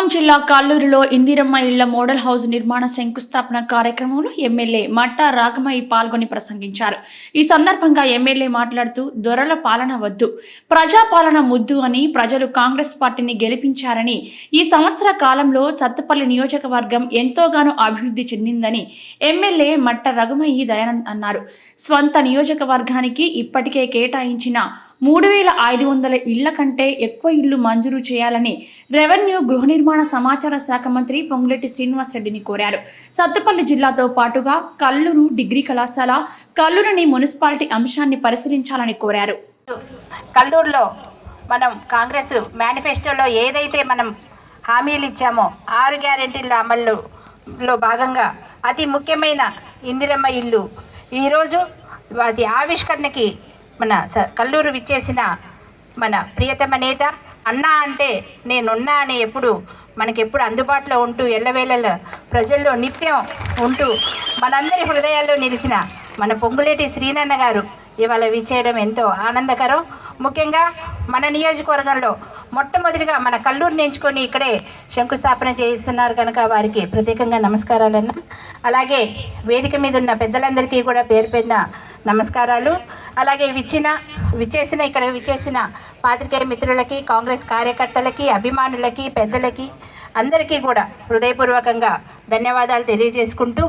ఖమ్మం జిల్లా కాల్లూరులో ఇందిరమ్మ ఇళ్ళ model house నిర్మాణ శంకుస్థాపన కార్యక్రమంలో ఎమ్మెల్యే మట్టా రాగమయ్య పాల్గొని ప్రసంగించారు. ఈ సందర్భంగా ఎమ్మెల్యే మాట్లాడుతూ దొరల పాలన వద్దు. ప్రజాపాలన ముద్దు అని ప్రజలు కాంగ్రెస్ పార్టీని గెలిపించారని ఈ సంవత్సర కాలంలో సత్తుపల్లి నియోజకవర్గం ఎంతోగానో అభివృద్ధి చెందిందని ఎమ్మెల్యే మట్ట రఘుమయ్యి దయానంద్ అన్నారు. స్వంత నియోజకవర్గానికి ఇప్పటికే కేటాయించిన మూడు వేల ఐదు వందల ఇళ్ళ కంటే ఎక్కువ ఇళ్ళు మంజూరు చేయాలని రెవెన్యూ గృహ నిర్మాణ సమాచార శాఖ మంత్రి పొంగులేటి శ్రీనివాసరెడ్డిని కోరారు. సత్తుపల్లి జిల్లాతో పాటుగా కల్లూరు డిగ్రీ కళాశాల కల్లూరుని మున్సిపాలిటీ అంశాన్ని పరిశీలించాలని కోరారు. కల్లూరులో మనం కాంగ్రెస్ మేనిఫెస్టోలో ఏదైతే మనం హామీలు ఇచ్చామో ఆరు గ్యారెంటీల అమలులో భాగంగా అతి ముఖ్యమైన ఇందిరమ్మ ఇల్లు. ఈరోజు వాటి ఆవిష్కరణకి మన స కల్లూరు విచ్చేసిన మన ప్రియతమ నేత అన్నా అంటే నేనున్నా అని ఎప్పుడు మనకి ఎప్పుడు అందుబాటులో ఉంటూ ఎల్లవేళల ప్రజల్లో నిత్యం ఉంటూ మనందరి హృదయాల్లో నిలిచిన మన పొంగులేటి శ్రీనన్న గారు ఇవాళ విచ్చేయడం ఎంతో ఆనందకరం. ముఖ్యంగా మన నియోజకవర్గంలో మొట్టమొదటిగా మన కల్లూరుని ఎంచుకొని ఇక్కడే శంకుస్థాపన చేయిస్తున్నారు కనుక వారికి ప్రత్యేకంగా నమస్కారాలన్న. అలాగే వేదిక మీద ఉన్న పెద్దలందరికీ కూడా పేరు పెట్టిన నమస్కారాలు. అలాగే విచ్చిన విచ్చేసిన ఇక్కడ విచ్చేసిన పాత్రికేయ మిత్రులకి కాంగ్రెస్ కార్యకర్తలకి అభిమానులకి పెద్దలకి అందరికీ కూడా హృదయపూర్వకంగా ధన్యవాదాలు తెలియజేసుకుంటూ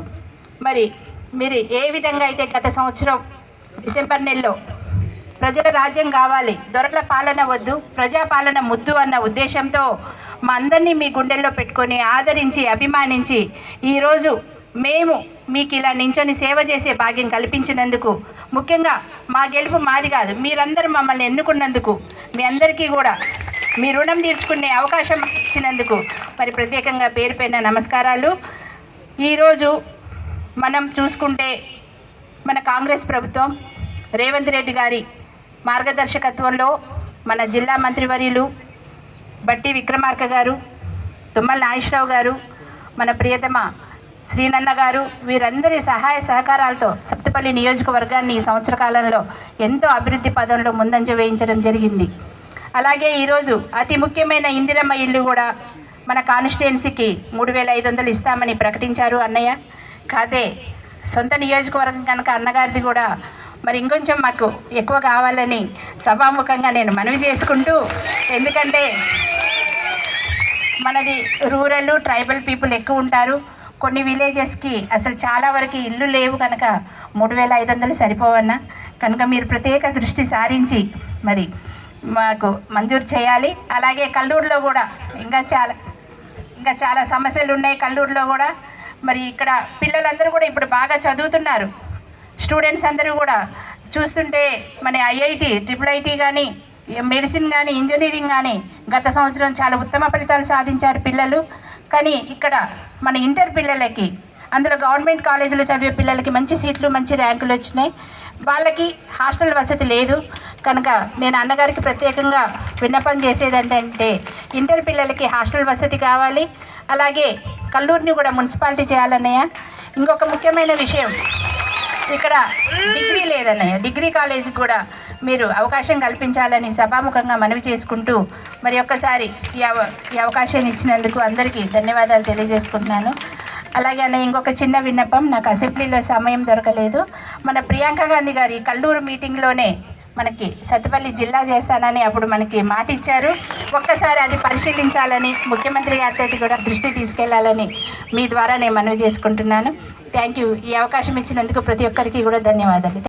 మరి మీరు ఏ విధంగా అయితే గత సంవత్సరం డిసెంబర్ నెలలో ప్రజల రాజ్యం కావాలి దొరల పాలన వద్దు ప్రజాపాలన ముద్దు అన్న ఉద్దేశంతో మా అందరినీ మీ గుండెల్లో పెట్టుకొని ఆదరించి అభిమానించి ఈరోజు మేము మీకు ఇలా నించొని సేవ చేసే భాగ్యం కల్పించినందుకు ముఖ్యంగా మా గెలుపు మాది కాదు మీరందరూ మమ్మల్ని ఎన్నుకున్నందుకు మీ అందరికీ కూడా మీ రుణం తీర్చుకునే అవకాశం ఇచ్చినందుకు మరి ప్రత్యేకంగా పేరు పైన నమస్కారాలు. ఈరోజు మనం చూసుకుంటే మన కాంగ్రెస్ ప్రభుత్వం రేవంత్ రెడ్డి గారి మార్గదర్శకత్వంలో మన జిల్లా మంత్రివర్యులు బట్టి విక్రమార్క గారు తుమ్మల నాగేశ్వరరావు గారు మన ప్రియతమ శ్రీనన్న గారు వీరందరి సహాయ సహకారాలతో సప్తపల్లి నియోజకవర్గాన్ని ఈ సంవత్సర కాలంలో ఎంతో అభివృద్ధి పదంలో ముందంజ వేయించడం జరిగింది. అలాగే ఈరోజు అతి ముఖ్యమైన ఇందిరమ్మ ఇల్లు కూడా మన కాన్స్టిట్యున్సీకి మూడు వేల ఐదు వందలు ఇస్తామని ప్రకటించారు అన్నయ్య. కాదే సొంత నియోజకవర్గం కనుక అన్నగారిది కూడా మరి ఇంకొంచెం మాకు ఎక్కువ కావాలని సభాముఖంగా నేను మనవి చేసుకుంటూ ఎందుకంటే మనది రూరల్ ట్రైబల్ పీపుల్ ఎక్కువ ఉంటారు. కొన్ని విలేజెస్కి అసలు చాలా వరకు ఇల్లు లేవు కనుక మూడు వేల ఐదు వందలు సరిపోవన్నా. కనుక మీరు ప్రత్యేక దృష్టి సారించి మరి మాకు మంజూరు చేయాలి. అలాగే కల్లూరులో కూడా ఇంకా చాలా ఇంకా చాలా సమస్యలు ఉన్నాయి కల్లూరులో కూడా. మరి ఇక్కడ పిల్లలందరూ కూడా ఇప్పుడు బాగా చదువుతున్నారు. స్టూడెంట్స్ అందరూ కూడా చూస్తుంటే మన ఐఐటి ట్రిపుల్ ఐటీ కానీ మెడిసిన్ కానీ ఇంజనీరింగ్ కానీ గత సంవత్సరం చాలా ఉత్తమ ఫలితాలు సాధించారు పిల్లలు. కానీ ఇక్కడ మన ఇంటర్ పిల్లలకి అందులో గవర్నమెంట్ కాలేజీలో చదివే పిల్లలకి మంచి సీట్లు మంచి ర్యాంకులు వచ్చినాయి. వాళ్ళకి హాస్టల్ వసతి లేదు. కనుక నేను అన్నగారికి ప్రత్యేకంగా విన్నపం చేసేది ఏంటంటే ఇంటర్ పిల్లలకి హాస్టల్ వసతి కావాలి. అలాగే కల్లూరిని కూడా మున్సిపాలిటీ చేయాలన్నయ్య. ఇంకొక ముఖ్యమైన విషయం ఇక్కడ డిగ్రీ లేదన్నయ్య. డిగ్రీ కాలేజీకి కూడా మీరు అవకాశం కల్పించాలని సభాముఖంగా మనవి చేసుకుంటూ మరి ఒక్కసారి ఈ అవ ఈ అవకాశాన్ని ఇచ్చినందుకు అందరికీ ధన్యవాదాలు తెలియజేసుకుంటున్నాను. అలాగే అన్న ఇంకొక చిన్న విన్నపం నాకు అసెంబ్లీలో సమయం దొరకలేదు. మన ప్రియాంక గాంధీ గారి కల్లూరు మీటింగ్లోనే మనకి సత్తుపల్లి జిల్లా చేస్తానని అప్పుడు మనకి మాట ఇచ్చారు ఒక్కసారి అది పరిశీలించాలని ముఖ్యమంత్రి గారితో కూడా దృష్టి తీసుకెళ్ళాలని మీ ద్వారా నేను మనవి చేసుకుంటున్నాను. థ్యాంక్ యూ ఈ అవకాశం ఇచ్చినందుకు ప్రతి ఒక్కరికి కూడా ధన్యవాదాలు.